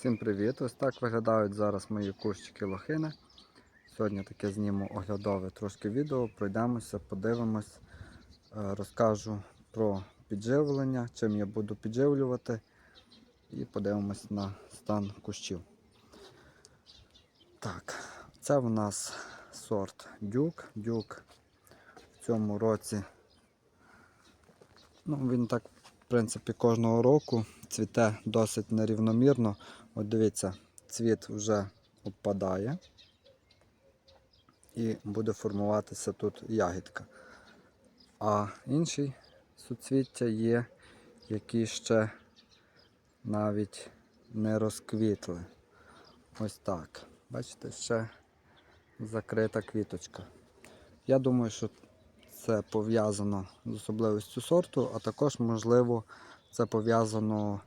Всім привіт! Ось так виглядають зараз мої кущики лохини. Сьогодні таке зніму оглядове трошки відео, пройдемося, подивимось, е, розкажу про підживлення, чим я буду підживлювати і подивимось на стан кущів. Так, це в нас сорт дюк. Дюк в цьому році. Ну, він так, в принципі, кожного року цвіте досить нерівномірно. От дивіться, цвіт вже обпадає і буде формуватися тут ягідка. А інші суцвіття є, які ще навіть не розквітли. Ось так. Бачите, ще закрита квіточка. Я думаю, що це пов'язано з особливістю сорту, а також, можливо, це пов'язано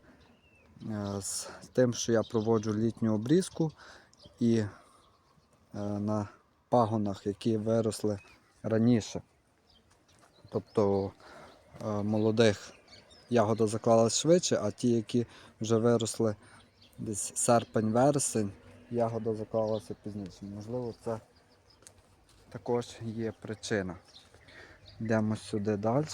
з тим, що я проводжу літню обрізку і е, на пагонах, які виросли раніше. Тобто е, молодих ягода заклалась швидше, а ті, які вже виросли десь серпень-вересень, ягода заклалася пізніше. Можливо, це також є причина. Йдемо сюди далі.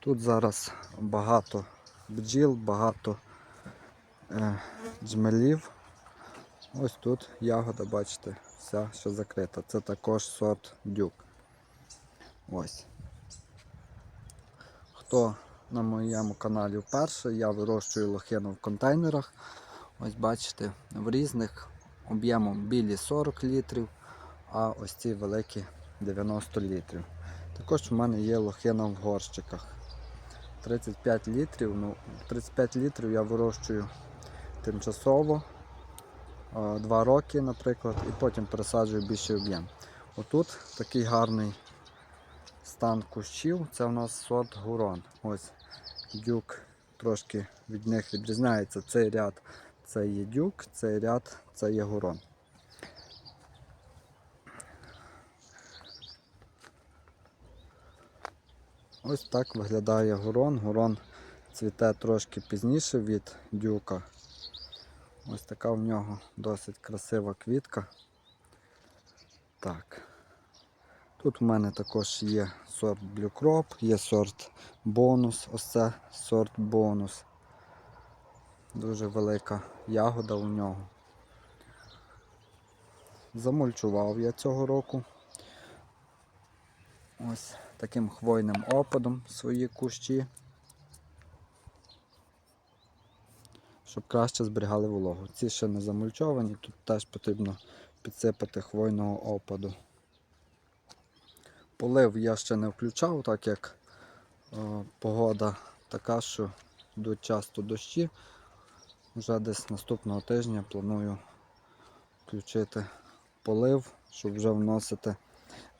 Тут зараз багато бджіл, багато е, джмелів. Ось тут ягода, бачите, вся що закрита. Це також сорт дюк. Ось. Хто на моєму каналі вперше, я вирощую лохину в контейнерах. Ось бачите, в різних об'ємом білі 40 літрів, а ось ці великі 90 літрів. Також у мене є лохина в горщиках. 35 літрів. Ну, 35 літрів я вирощую тимчасово 2 роки, наприклад, і потім пересаджую більший об'єм. Отут такий гарний стан кущів. Це у нас сорт гурон. Ось дюк трошки від них відрізняється. Цей ряд це є дюк, цей ряд це є гурон. Ось так виглядає гурон. Гурон цвіте трошки пізніше від дюка. Ось така в нього досить красива квітка. Так. Тут у мене також є сорт Crop, є сорт бонус, ось це сорт бонус. Дуже велика ягода у нього. Замульчував я цього року. Ось таким хвойним опадом свої кущі, щоб краще зберігали вологу. Ці ще не замульчовані, тут теж потрібно підсипати хвойного опаду. Полив я ще не включав, так як е, погода така, що йдуть часто дощі. Вже десь наступного тижня планую включити полив, щоб вже вносити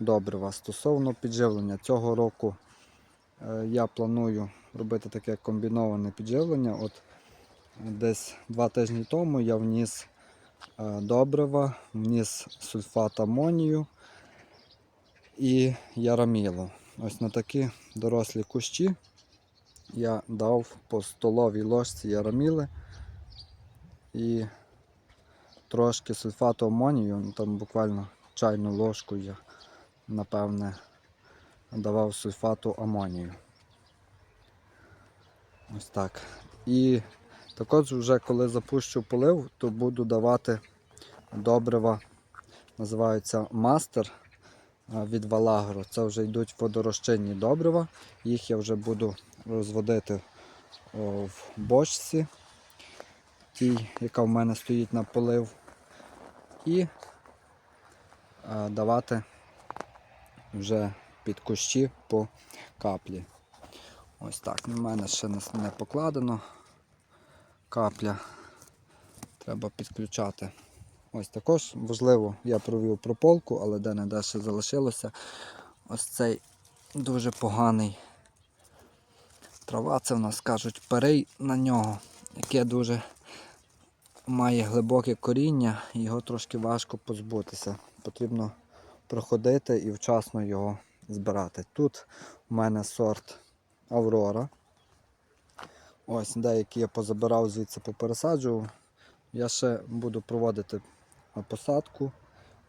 добрива. Стосовно підживлення цього року е, я планую робити таке комбіноване підживлення. От Десь два тижні тому я вніс е, добрива, вніс сульфат амонію і ярамілу. Ось на такі дорослі кущі я дав по столовій ложці яраміли і трошки сульфату амонію, ну, там буквально чайну ложку я напевне, давав сульфату амонію. Ось так. І також вже коли запущу полив, то буду давати добрива, називаються мастер від Валагро. Це вже йдуть водорозчинні добрива. Їх я вже буду розводити в бочці, тій, яка в мене стоїть на полив, і давати вже під кущі по каплі. Ось так. У мене ще не покладено. Капля треба підключати. Ось також важливо, я провів прополку, але де-не-де ще залишилося. Ось цей дуже поганий трава, це в нас кажуть перей на нього, яке дуже має глибоке коріння, його трошки важко позбутися. Потрібно проходити і вчасно його збирати. Тут у мене сорт Аврора. Ось деякі я позабирав звідси попересаджував. Я ще буду проводити посадку,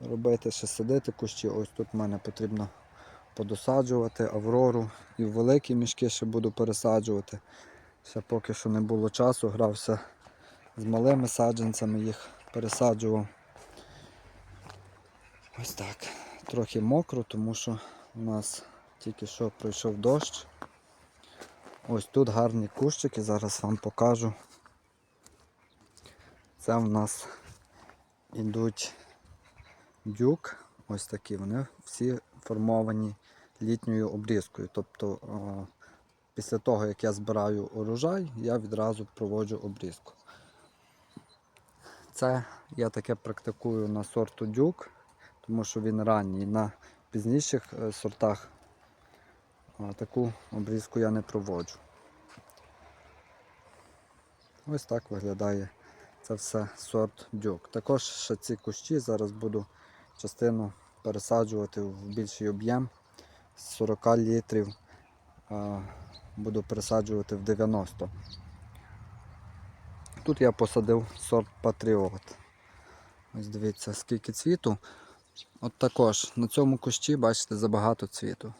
робити, ще садити кущі. Ось тут в мене потрібно подосаджувати аврору і великі мішки ще буду пересаджувати. Ще поки що не було часу, грався з малими саджанцями, їх пересаджував. Ось так. Трохи мокро, тому що у нас тільки що пройшов дощ. Ось тут гарні кущики, зараз вам покажу. Це в нас ідуть дюк, ось такі, вони всі формовані літньою обрізкою. Тобто о, після того, як я збираю урожай, я відразу проводжу обрізку. Це я таке практикую на сорту дюк, тому що він ранній. На пізніших е, сортах таку обрізку я не проводжу. Ось так виглядає це все сорт дюк. Також ще ці кущі зараз буду частину пересаджувати в більший об'єм з 40 літрів. а, Буду пересаджувати в 90. Тут я посадив сорт Патріот. Ось дивіться, скільки цвіту. От також на цьому кущі, бачите, забагато цвіту.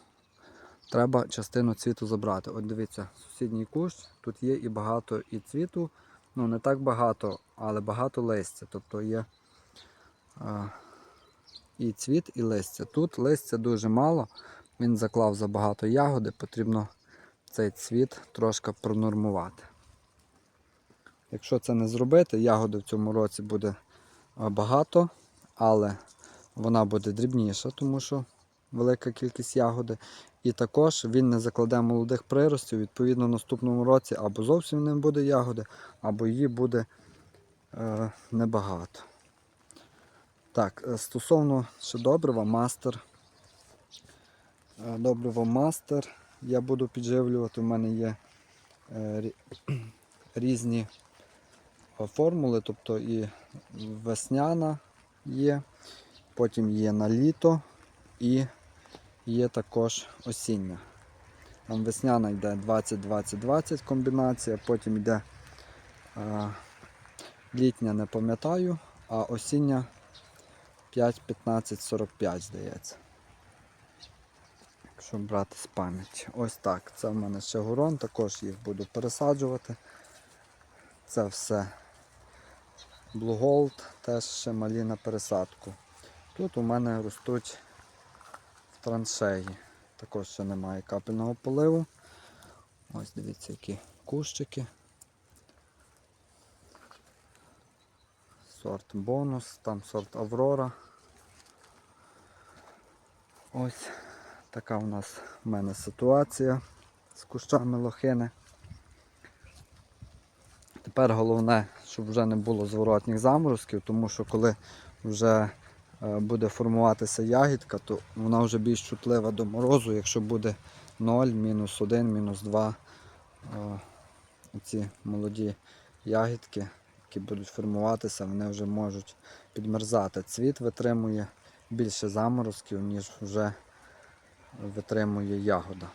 Треба частину цвіту забрати. От дивіться, сусідній кущ, тут є і багато і цвіту. Ну, не так багато, але багато листя. Тобто є а, і цвіт, і листя. Тут листя дуже мало, він заклав забагато ягоди, потрібно цей цвіт трошки пронормувати. Якщо це не зробити, ягоди в цьому році буде багато, але вона буде дрібніша, тому що велика кількість ягоди. І також він не закладе молодих приростів, відповідно, в наступному році або зовсім не буде ягоди, або її буде е, небагато. Так, е, стосовно ще добрива, мастер. Е, Добриво мастер я буду підживлювати. У мене є е, різні формули, тобто і весняна є, потім є на літо і є також осіння. Там весняна йде 20-20-20 комбінація, потім йде е, літня, не пам'ятаю, а осіння 5-15-45, здається. Якщо брати з пам'яті. Ось так. Це в мене ще гурон, також їх буду пересаджувати. Це все Blue Gold, теж ще малі на пересадку. Тут у мене ростуть в траншеї. Також ще немає капельного поливу. Ось дивіться, які кущики. Сорт бонус, там сорт Аврора. Ось така у нас в мене ситуація з кущами лохини. Тепер головне, щоб вже не було зворотних заморозків, тому що коли вже буде формуватися ягідка, то вона вже більш чутлива до морозу, якщо буде 0, мінус 1, мінус 2 е, ці молоді ягідки, які будуть формуватися, вони вже можуть підмерзати. Цвіт витримує більше заморозків, ніж вже витримує ягода.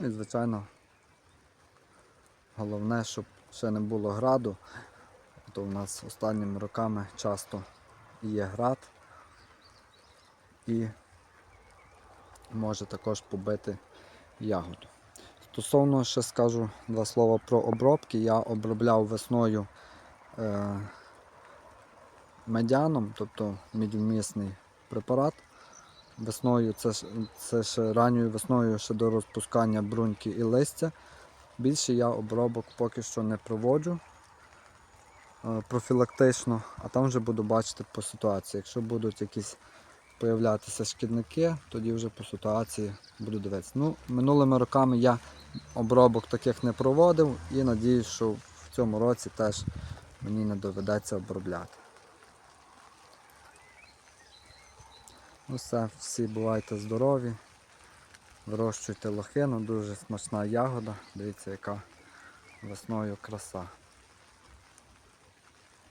І, звичайно, головне, щоб ще не було граду, то в нас останніми роками часто є град і може також побити ягоду. Стосовно ще скажу два слова про обробки. Я обробляв весною е, медяном, тобто медівмісний препарат. Весною це, це ще ранньою весною ще до розпускання бруньки і листя. Більше я обробок поки що не проводжу е, профілактично, а там вже буду бачити по ситуації. Якщо будуть якісь появлятися шкідники, тоді вже по ситуації буду дивитися. Ну, минулими роками я обробок таких не проводив і надіюсь, що в цьому році теж мені не доведеться обробляти. Ну все, всі бувайте здорові. Вирощуйте лохину, дуже смачна ягода. Дивіться, яка весною краса.